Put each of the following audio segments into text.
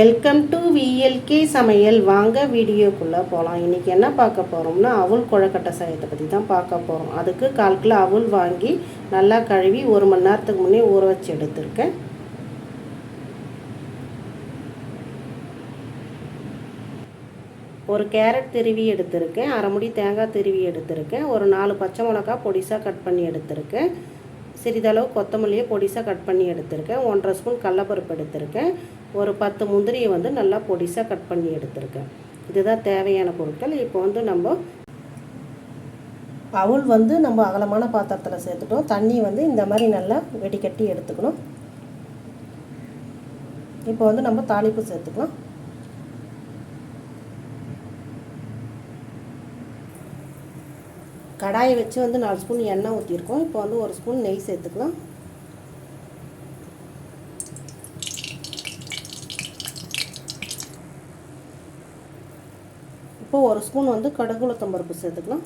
Welcome to VLK சமையல். வாங்க வீடியோக்குள்ளே போகலாம் இன்றைக்கி என்ன பார்க்க போகிறோம்னா அவுள் குழக்கட்டை சாயத்தை பற்றி தான் பார்க்க போகிறோம் அதுக்கு கால் கிலோ அவுள் வாங்கி நல்லா கழுவி ஒரு மணி நேரத்துக்கு முன்னே ஊற வச்சு எடுத்திருக்கேன். ஒரு கேரட் திருவி எடுத்திருக்கேன். அரை முடி தேங்காய் திருவி எடுத்திருக்கேன். ஒரு நாலு பச்சை மிளகா பொடிசாக கட் பண்ணி எடுத்திருக்கேன். சிறிதளவு கொத்தமல்லியை பொடிசாக கட் பண்ணி எடுத்திருக்கேன். ஒன்றரை ஸ்பூன் கடலப்பருப்பு எடுத்திருக்கேன். ஒரு பத்து முந்திரியை வந்து நல்லா பொடிசாக கட் பண்ணி எடுத்திருக்கேன். இதுதான் தேவையான பொருட்கள். இப்போ வந்து நம்ம அவுள் வந்து நம்ம அகலமான பாத்திரத்தில் சேர்த்துட்டோம். தண்ணி வந்து இந்த மாதிரி நல்லா வெடிக்கட்டி எடுத்துக்கணும். இப்போ வந்து நம்ம தாளிப்பு சேர்த்துக்கலாம். கடாயை வச்சு வந்து நாலு ஸ்பூன் எண்ணெய் ஊற்றிருக்கோம் இப்போ வந்து ஒரு ஸ்பூன் நெய் சேர்த்துக்கலாம். இப்போ ஒரு ஸ்பூன் வந்து கடுகு பருப்பு சேர்த்துக்கலாம்.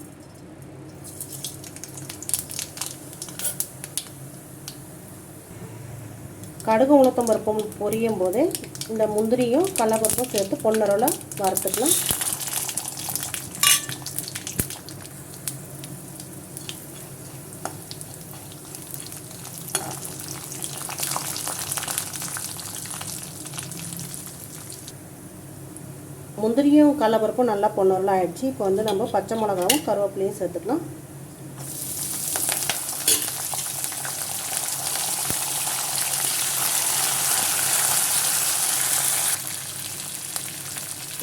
கடுகு உளுத்தம் பருப்பும் பொரியும் போது இந்த முந்திரியும் கடலப்பருப்பும் சேர்த்து பொன்னரவில் வறுத்துக்கலாம். முந்திரியும் கடலப்பருப்பும் நல்லா பொன்னரெலாம் ஆயிடுச்சு. இப்போ வந்து நம்ம பச்சை மிளகாவும் கருவேப்பிலையும் சேர்த்துக்கலாம்.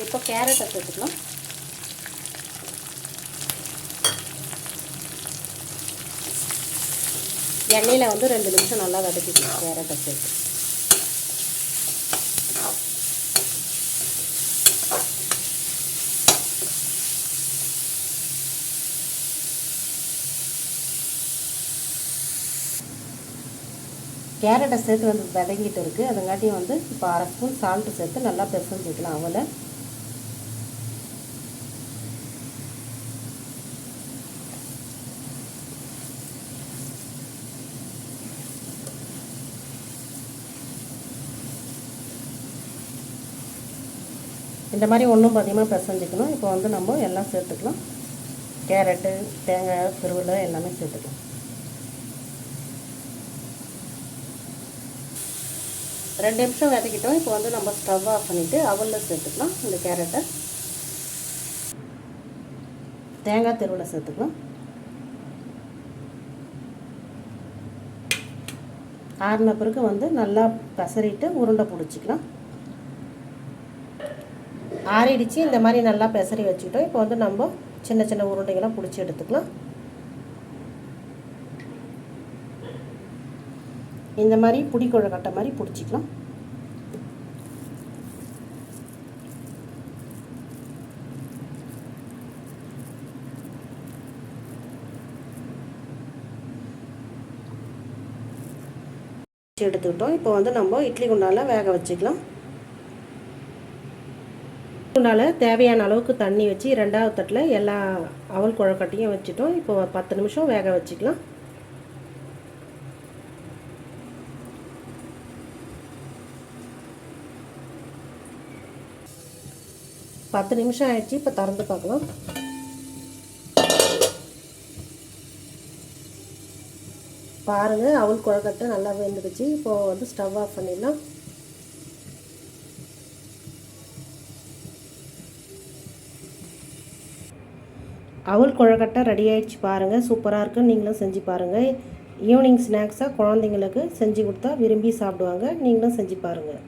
இப்போ கேரட்டை சேர்த்துக்கலாம் எண்ணெயில் வந்து ரெண்டு நிமிஷம் நல்லா வதக்கிக்கலாம். கேரட்டை சேர்த்து. கேரட்டை சேர்த்து வந்து விதங்கிட்டு இருக்குது அதுங்காட்டியும் வந்து இப்போ அரை ஸ்பூன் சால்ட்டு சேர்த்து நல்லா பிசைஞ்சிக்கலாம் அவளை இந்த மாதிரி ஒன்றும் அதிகமாக பிசைஞ்சிக்கணும். இப்போ வந்து நம்ம எல்லாம் சேர்த்துக்கலாம். கேரட்டு தேங்காய் திருவிழா எல்லாமே சேர்த்துக்கலாம். ரெண்டு நிமிஷம் வதக்கிட்டோம். இப்போ வந்து நம்ம ஸ்டவ் ஆஃப் பண்ணிவிட்டு அவலில் சேர்த்துக்கலாம் இந்த கேரட்டை தேங்காய் தெருவில் சேர்த்துக்கலாம் ஆறின பிறகு வந்து நல்லா பசறிட்டு உருண்டை பிடிச்சிக்கலாம் ஆறிடுச்சு. இந்த மாதிரி நல்லா பெசரி வச்சுக்கிட்டோம். இப்போ வந்து நம்ம சின்ன சின்ன உருண்டைகளாக பிடிச்சி எடுத்துக்கலாம். இந்த மாதிரி புடி குழக்கட்டை மாதிரி பிடிச்சிக்கலாம். எடுத்துக்கிட்டோம். இப்போ வந்து நம்ம இட்லி குண்டால வேக வச்சுக்கலாம். குண்டால தேவையான அளவுக்கு தண்ணி வச்சு ரெண்டாவது தட்டில் எல்லா அவல் குழக்கட்டையும் வச்சுட்டோம். இப்போ பத்து நிமிஷம் வேக வச்சுக்கலாம். பத்து நிமிஷம் ஆயிடுச்சு இப்போ திறந்து பார்க்கலாம். பாருங்கள் அவள் குழக்கட்டை நல்லா வெந்துடுச்சு இப்போது வந்து ஸ்டவ் ஆஃப் பண்ணிடலாம். அவள் குழக்கட்டை ரெடி ஆகிடுச்சு பாருங்கள் சூப்பராக இருக்குன்னு நீங்களும் செஞ்சு பாருங்கள் ஈவினிங் ஸ்நாக்ஸாக குழந்தைங்களுக்கு செஞ்சு கொடுத்தா விரும்பி சாப்பிடுவாங்க. நீங்களும் செஞ்சு பாருங்கள்